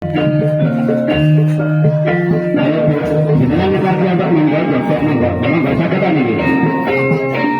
Ayo, Bu. jenengan ngerti apa monggo, jokok monggo, monggo saketan iki. Ditane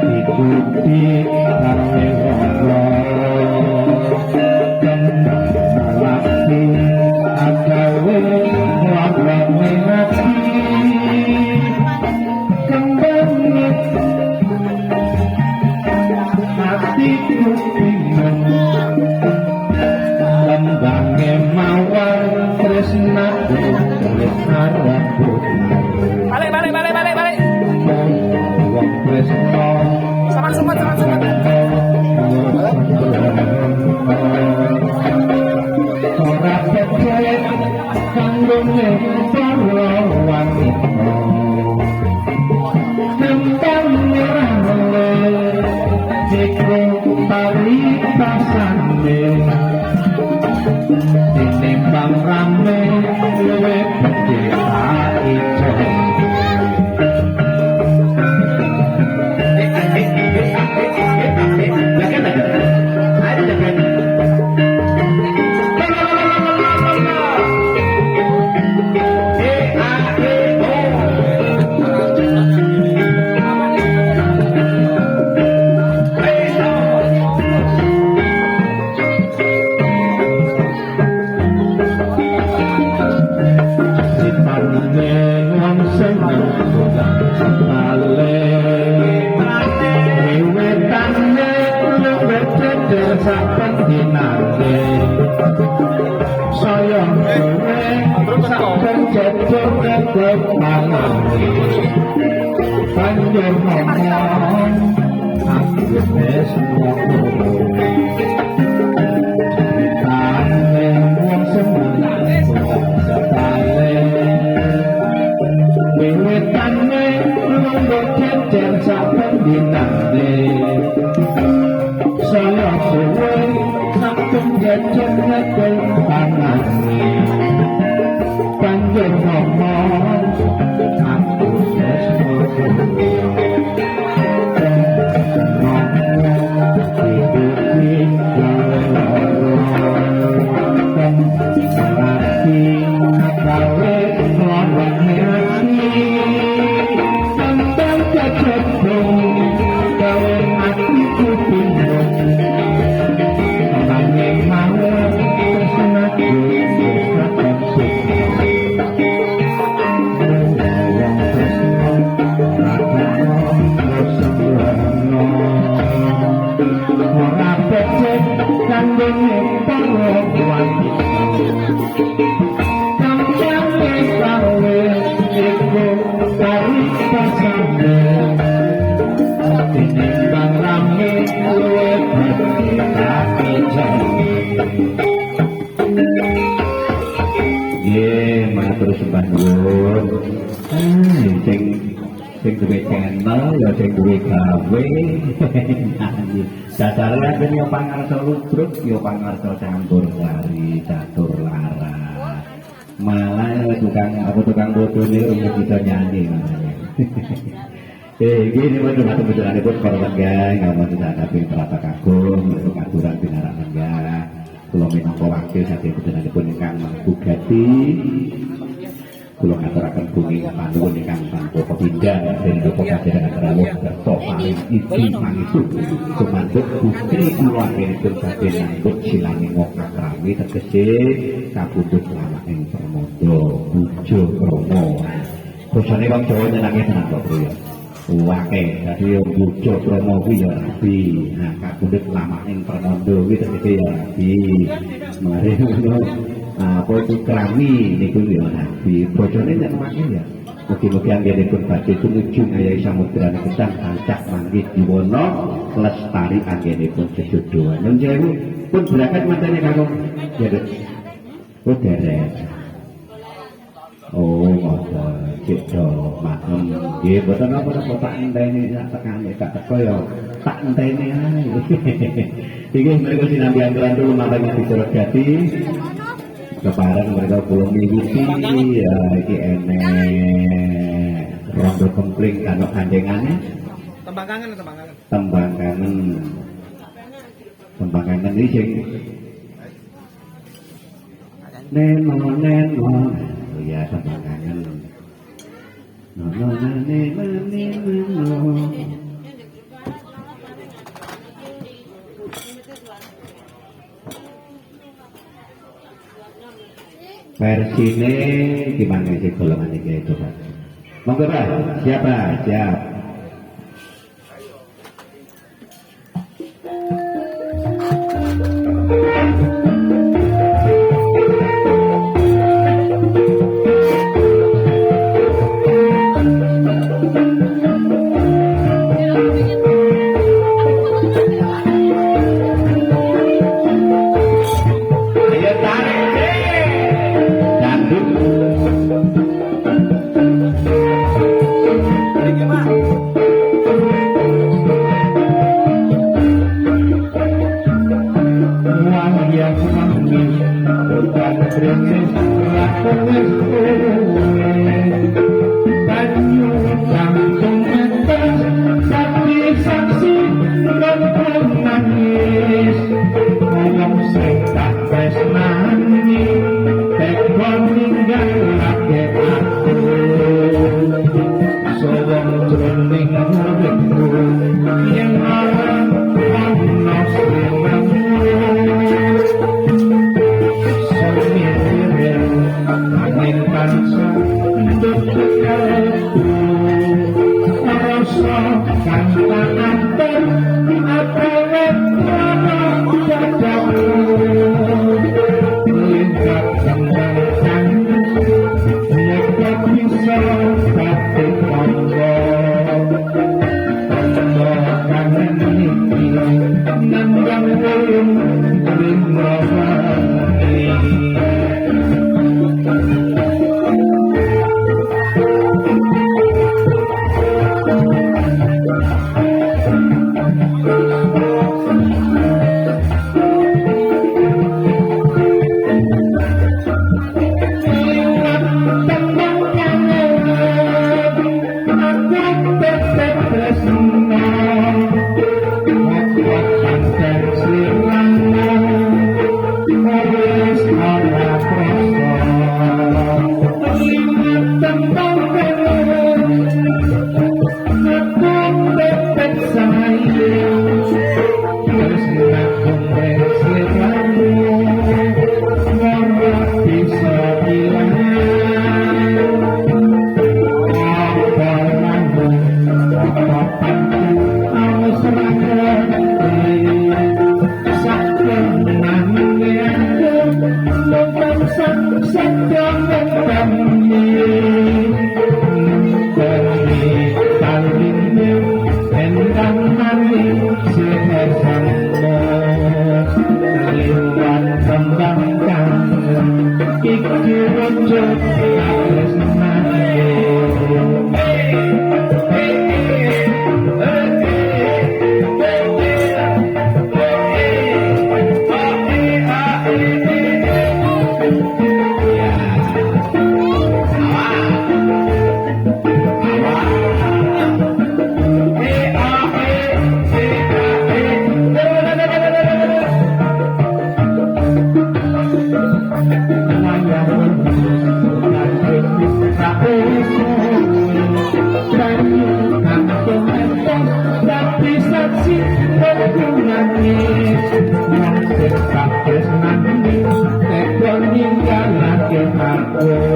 ngomong ikuti Iku paritasane Tinimbang rame Luwe sampun dinanti saya kowe sampun jajur kedep mangani banjur ngomong aku wis Wiwitane lumbuk jajan saben dinane sing duwe channel ya sing duwe gawe. Dasare kan yo pangarsa ludruk yo pangarsa campur sari catur laras. Malah tukang apa tukang bodone untuk bisa nyanyi. Eh, gini waduh matu beneran pun kalau enggak, nggak mau tidak ada pin terata kagum, untuk aturan binaran enggak. Kalau minangka wakil saat itu beneran pun ingkang bugati, kalau ngaturakan bumi panduan ingkang kepindah dan duka kajian antara lo berto paling isi mangisu kemantuk putri kula pun badhe nangkut silangi ngoka krami tegese kabundut lama ing permodo bujo kromo Bosone wong Jawa nyenangi tenan kok bro ya. Wake, dadi yo bujo kromo kuwi ya rabi. Nah, kabundut lama ing permodo kuwi tegese ya rabi. Mari ngono. Apa itu krami niku ya nabi bojone nek makin ya Mugi-mugi anggene pun badhe tumuju ayahi samudra kesang ancak manggih diwono lestari anggene pun sedodoan. Nun sewu pun berangkat matane ya Dek. Oh derek. Oh ngoten. Cek do maklum. Nggih boten apa-apa tak enteni sak tekane tak teko ya tak enteni ae. Iki mereka sinambi anturan dulu matanya dicerogati. Kepareng mereka belum mengikuti ya iki enek. Rondo kempling kano kandengannya Tembang kangen, tembang kangen. tembang kangen. Tembang kangen ini sing neno neno oh ya tembang kangen. Nono nane nane nano versine gimana sih golongan ini itu Pak? Monggo Pak, siapa? Siap. Amen.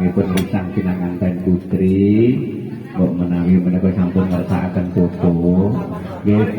Kadangipun lisang pinanganten putri kok menawi menika sampun ngersakaken foto. Nggih,